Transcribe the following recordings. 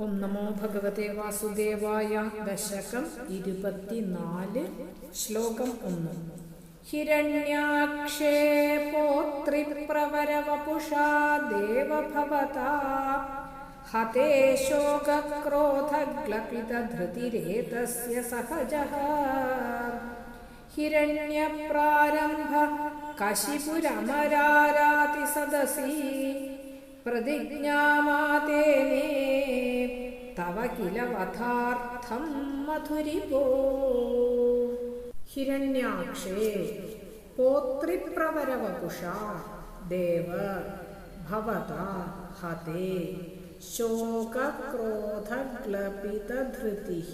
ഓം നമോ ഭഗവതേ വാസുദേവായ ദശകം ഇരുപത്തിനാല് ശ്ലോകം ഒന്ന്. ഹിരണ്യാക്ഷേ പോത്രിപ്രവരവപുഷാ ദേവഭവതാ. ഹതേ ശോകക്രോധഗ്ലപിതധൃതിരേതസ്യ സഹജഃ. ഹിരണ്യപ്രാരംഭ കശിപുരമരാരാതി സദസി പ്രതിജ്ഞാമാതേനേ തവ കില വധാർത്ഥം മധുരിപോ ഹിരണ്യാക്ഷേ പോത്രിപ്രവരവപുഷ ദേവ ഭവത ഹതേ ശോകക്രോധഗ്ലപിതധൃതിः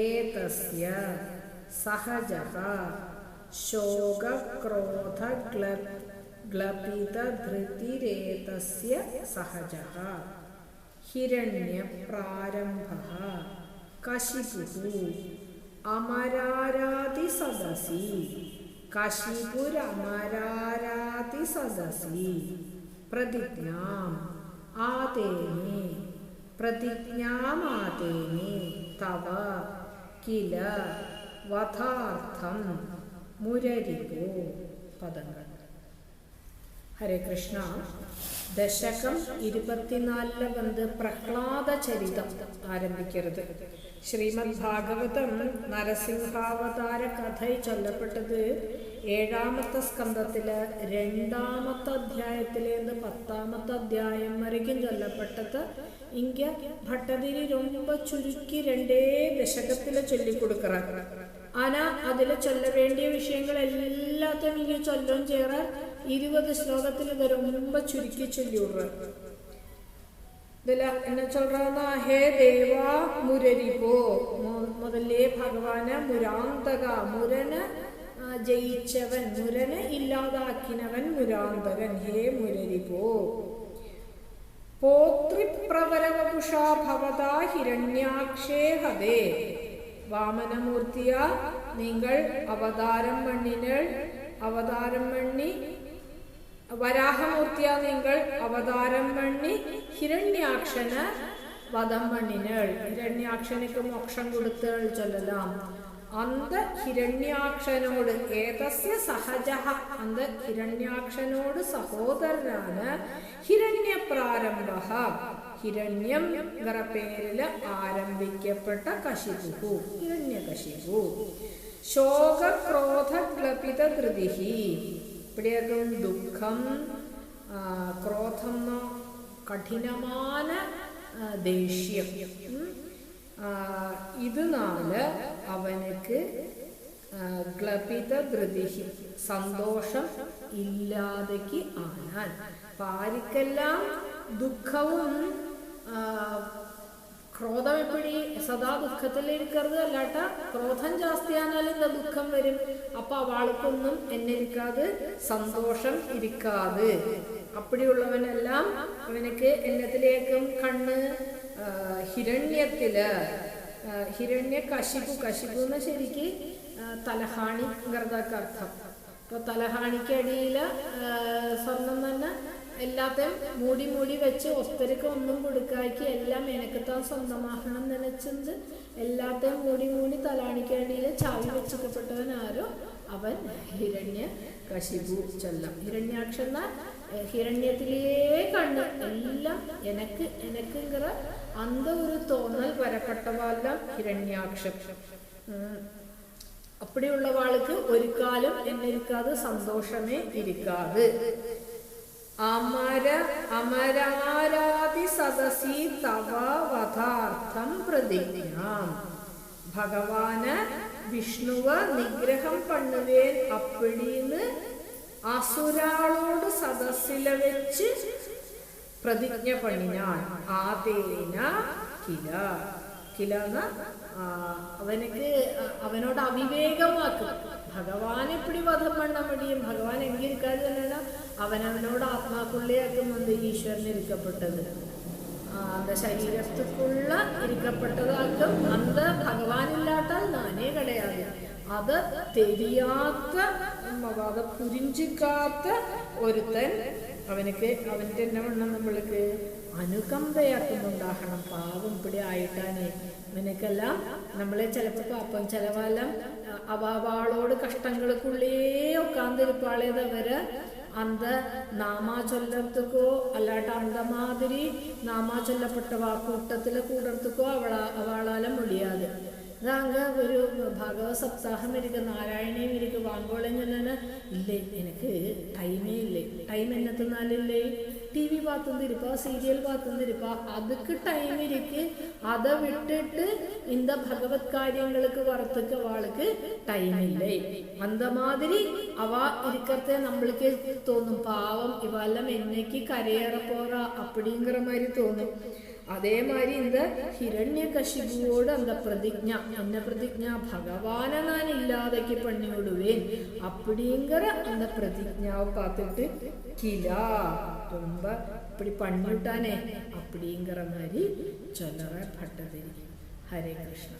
ഏതസ്യ സഹജഃ ശോകക്രോധഗ്ല ग्लपितधृतिरेतस्य सहजः। हिरण्यप्रारम्भः। कशिपुः। अमरारातिसदसि। कशिपुरमरारातिसदसि। प्रतिज्ञा आतेने। प्रतिज्ञामातेने तव। किल। वथार्थम। मुररिपो। पदंगल ഹരേ കൃഷ്ണ. ദശകം ഇരുപത്തിനാലിൽ വന്ന് പ്രഹ്ലാദ ചരിതം ആരംഭിക്കരുത്. ശ്രീമദ് ഭാഗവതം നരസിംഹാവതാര കഥയിൽ ചൊല്ലപ്പെട്ടത് ഏഴാമത്തെ സ്കന്ധത്തിൽ രണ്ടാമത്തെ അധ്യായത്തിലേന്ന് പത്താമത്തെ അധ്യായം വരയ്ക്കും ചൊല്ലപ്പെട്ടത് ഇങ്ക ഭട്ടതിരി രൊമ്പ ചുരുക്കി രണ്ടേ ദശകത്തിൽ ചൊല്ലിക്കൊടുക്കറ. ആന അതിൽ ചൊല്ല വേണ്ടിയ വിഷയങ്ങൾ എല്ലാത്തിനും ഇങ്ങനെ ചൊല്ലും ചേർ ഇരുപത് ശ്ലോകത്തിൽ വരെ മുമ്പ് ചുരുക്കി ചൊല്ലിയുള്ളൂ ഇതിൽ എന്നെ ചൊല്ലുന്ന ഹേ ദേവ മുരരിപോ മുതലേ ഭഗവാന് മുരാന്തക. മുരന് ജയിച്ചവൻ. മുരന് ഇല്ലാതാക്കിനവൻ മുരാന്തകൻ ഹേ മുരരിപോ പോത്രിപ്രവരവപുഷാ ഭവതാ ഹിരണ്യാക്ഷേ ഹതേ വാമനമൂർത്തിയ നിങ്ങൾ അവതാരം മണ്ണിനൾ അവതാരം മണ്ണി വരാഹമൂർത്തിയ നിങ്ങൾ അവതാരം മണ്ണി ഹിരണ്യാക്ഷന് വധം മണ്ണിനൾ ഹിരണ്യാക്ഷനക്ക് മോക്ഷം കൊടുത്തൾ ചൊല്ലലാം. അന്ത ഹിരണ്യാക്ഷനോട് ഏതസ്യ സഹജ? അന്ത ഹിരണ്യാക്ഷനോട് സഹോദരനാണ് ഹിരണ്യപ്രാരംഭ. ഹിരണ്യം എന്ന പേരിൽ ആരംഭിക്കപ്പെട്ട കശിപു ഹിരണ്യകശിപു. ശോകക്രോധ ക്ലപിത ധൃതിഹി. ഇവിടെയാകും ദുഃഖം ക്രോധം കഠിനമായ ദേഷ്യം. ഇതിനാല് അവനക്ക് ഗ്ലപിത ധൃതിഹി സന്തോഷം ഇല്ലാതെക്ക് ആനാൻ പാരിക്കെല്ലാം ദുഃഖവും ക്രോധം എപ്പോഴും സദാ ദുഃഖത്തിലിരിക്കരുത് അല്ലാട്ട ക്രോധം ജാസ്തിയാനാൽ എന്താ ദുഃഖം വരും? അപ്പൊ അവൾക്കൊന്നും എന്നിരിക്കാതെ സന്തോഷം ഇരിക്കാതെ. അപ്പടിയുള്ളവനെല്ലാം അവനക്ക് എന്നത്തിലേക്കും കണ്ണ് ഹിരണ്യത്തിൽ ഹിരണ്യ കശിപ്പു കശിപ്പു എന്ന് ശരിക്ക് തലഹാണി ഗർദക്കർത്ഥം അപ്പൊ തലഹാണിക്കടിയിൽ സ്വർണം തന്നെ എല്ലാത്തെയും മൂടി മൂടി വെച്ച് ഒത്തരക്ക് ഒന്നും കൊടുക്കാക്കി എല്ലാം എനക്കത്താൻ സ്വന്തമാക്കണം നനച്ചത് എല്ലാത്തെയും മൂടി മൂടി തലാണിക്കേണ്ടിയിൽ ചാവി വെച്ചിക്കപ്പെട്ടവൻ ആരോ അവൻ ഹിരണ്യ കശിപു ചൊല്ലാം. ഹിരണ്യാക്ഷ ഹിരണ്യത്തിലേ കണ്ണ്. എല്ലാം എനക്ക് എനക്കുങ്കറ അന്ത ഒരു തോന്നൽ വരപ്പെട്ടവല്ല ഹിരണ്യാക്ഷം. അപ്പടിയുള്ളവാൾക്ക് ഒരു കാലം എന്നിരിക്കാതെ സന്തോഷമേ ഇരിക്കാതെ. അമര അമരാരാതി സദസി തവ വധാർത്ഥം പ്രതിജ്ഞാം. ഭഗവാന് വിഷ്ണുവ നിഗ്രഹം പണ്ണുവേൻ അപ്പിടീന്ന് അസുരാളോട് സദസ്സില വെച്ച് പ്രതിജ്ഞ പണിനാൻ ആതേന കില. കില അവനക്ക് അവനോട് അവിവേകമാക്കും. ഭഗവാൻ എപ്പടി വധം പണ്ണ മടിയും ഭഗവാൻ എങ്കിരിക്കാതെ തന്നെയാണ് അവനവനോട് ആത്മാക്കുള്ളിയാക്കുമ്പോൾ ഈശ്വരൻ ഇരിക്കപ്പെട്ടത് அந்த ശരീരത്തുക്കുള്ള ഇരിക്കപ്പെട്ടതാക്കും അന്ത ഭഗവാനില്ലാട്ടാൽ നാനേ കിടയാതെ അത് തെരിയാത്ത അത് പുരിഞ്ചിക്കാത്ത ഒരുത്തൻ അവനക്ക് അവന്റെ എന്നെ വണ്ണം നമ്മൾക്ക് അനുകമ്പയാക്കുന്നുണ്ടാകണം. പാവം ഇവിടെ ആയിട്ടാണ്. നിനക്കെല്ലാം നമ്മളെ ചിലപ്പോൾ പാപ്പം ചിലവെല്ലാം അവാവാളോട് കഷ്ടങ്ങൾക്കുള്ളേ ഒക്കാന്തിരിപ്പാളേതവര് അന്ത നാമാ ചൊല്ലത്തുക്കോ അല്ലാട്ട് അന്തമാതിരി നാമാ ചൊല്ലപ്പെട്ട വാക്കൂട്ടത്തിലെ കൂടർത്തുക്കോ അവള അവളാലം മുടിയാതെ. ഇതാങ്ക ഒരു ഭാഗവത സപ്താഹം എനിക്ക് നാരായണയും ഇരിക്കും വാങ്കോളം ചൊല്ലാന് ഇല്ലേ? എനിക്ക് ടൈമേ ഇല്ലേ. ടൈം എന്നത്തിനാലില്ലേ ടി വി பார்த்துந்து இருப்பா சீரியல் பார்த்துந்து இருப்பா அதுக்கு டைம் இருக்கு அதை விட்டுட்டு இந்த பகவத் காரியங்களுக்கு வரத்துக்கு அவளுக்கு டைம் இல்லை அந்த மாதிரி அவ இருக்கிறத நம்மளுக்கு தோணும் பாவம் இவெல்லாம் என்னைக்கு கரையேற போறா அப்படிங்கிற மாதிரி தோணும் அதே மாதிரி இந்த ஹிரண்ய கஷிபுவோடு அந்த பிரதிஜா என்ன பிரதிஜா பகவான நான் இல்லாதக்கு பண்ணி விடுவேன் அப்படிங்கிற அந்த பிரதிஜாவை பார்த்துட்டு கிலா ரொம்ப இப்படி பண்ணிவிட்டானே அப்படிங்கிற மாதிரி சொல்லற பட்டதிரி ஹரே கிருஷ்ணா